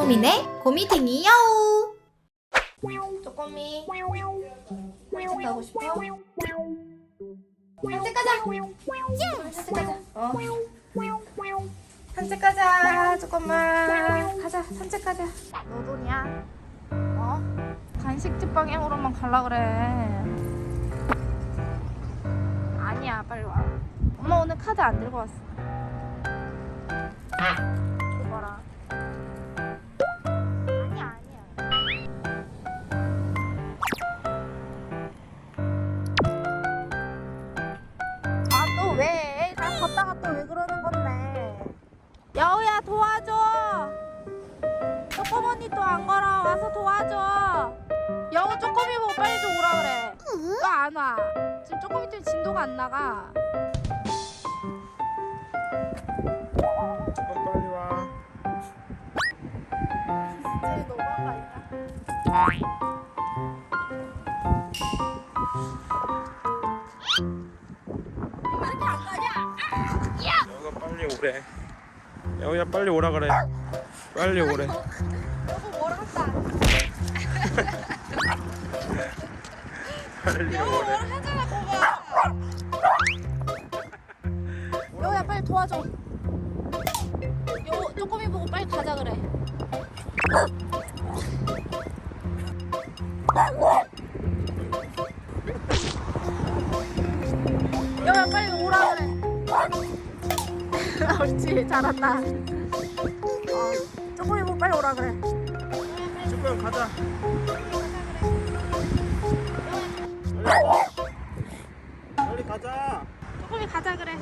토미네. 고미탱이 여우 쪼꼬미. 산책 가고 싶어? 산책 가자. 산책 가자. 어. 산책 가자 조금만 가자 산책 가자. 너도냐? 어? 간식집 방향으로만 갈라 그래. 아니야 빨리 와. 엄마 오늘 카드 안 들고 왔어 언니 또안 걸어 와서 도와줘. 여우 쪼꼬미 보고 빨리 좀 오라 그래. 왜안 와? 지금 쪼꼬미 때문에 진도가 안 나가. 빨리 와. 진짜 너무한 거 아니야? 여우가 빨리 오래. 여우야 빨리 오라 그래. 빨리 오래. 여보 뭐라 한다. 빨리 여보 오래. 뭐라 하잖아 거봐. 여우야 빨리 도와줘. 여우 쪼꼬미 보고 빨리 가자 그래. 여우야 빨리 오라 그래. 옳지 잘한다. 어, 쪼꼬미 보고 빨리 오라 그래. 조금 가자. 빨리 가자. 쪼꼬미 가자 그래.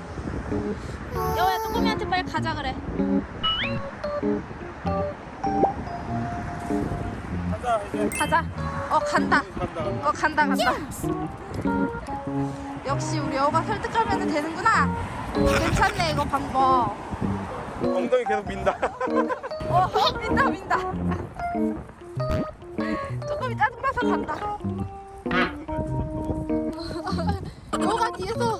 여우야 쪼꼬미한테 빨리 가자 그래. 가자 이제. 가자. 어 간다. 간다. 어 간다 간다. 역시 우리 여우가 설득하면 되는구나. 괜찮네 이거 방법. 엉덩이 계속 민다. 어 민다 민다. 조금 짜증나서 간다. 여우가 뒤에서 어,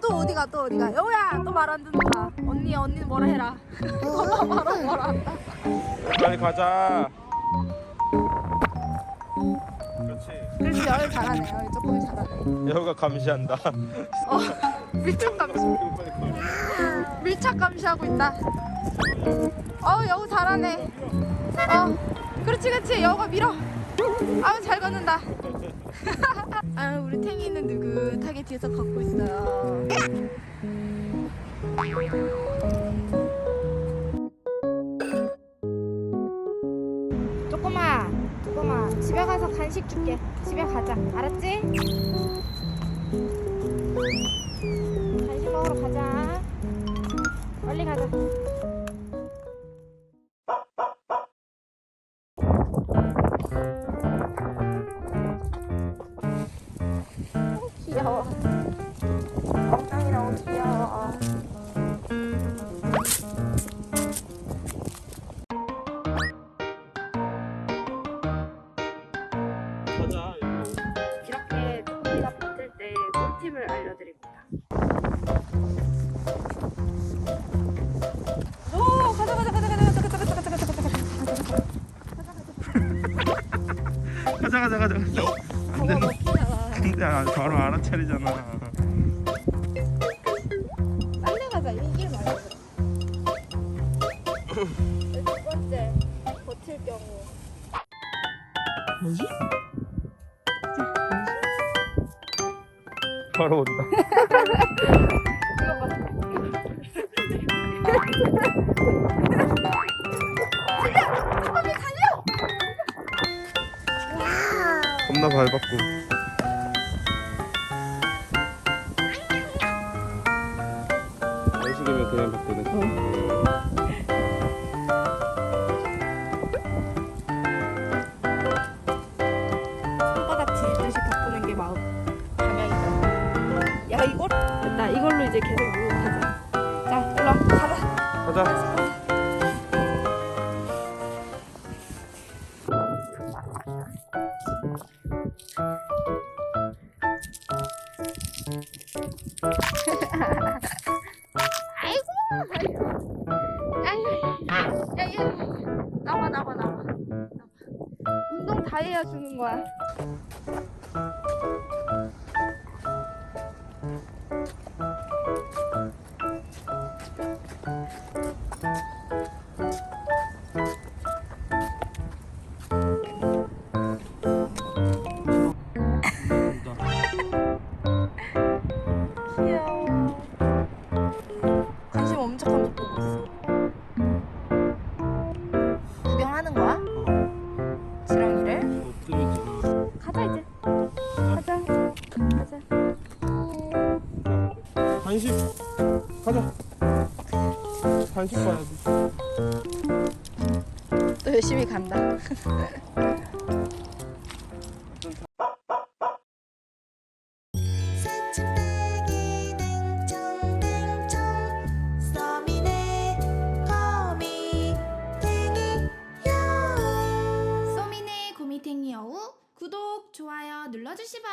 또 어디가 또 어디가 여우야 또 말 안 듣는다. 언니 언니는 뭐라 해라. 엄마 말아 뭐라 한다. 빨리 가자. 그렇지. 그렇지 여우 잘하네. 여우 조금 잘하네. 여우가 감시한다. 어 밀착 감시. 빨리 가. 밀착 감시하고 있다. 어우 여우 잘하네. 어 그렇지 그렇지 여우가 밀어. 아우 잘 걷는다. 아유 우리 탱이는 느긋하게 뒤에서 걷고 있어요. 조금아 조금아 집에 가서 간식 줄게. 집에 가자. 알았지? 가자 가자 가자. 안 된다. 근데 아, 바로 알아차리잖아. 빨리 가자 이길 말고. 두 번째 버틸 경우. 바로 온다. 이거 봐. 겁나 밟았고. 간식이면 그냥 바꾸네. 손바닥 뒤듯이 바꾸는 게 마음 방향이다. 야 이걸 됐다. 이걸로 이제 계속 유혹하자. 자 일로 와 가자. 가자. 아이고. 야, 야, 나와, 나와, 나와. 운동 다 해야 죽는 거야. 간식 봐야지. 또 열심히 간다. 여우. 구독 좋아요 눌러주시바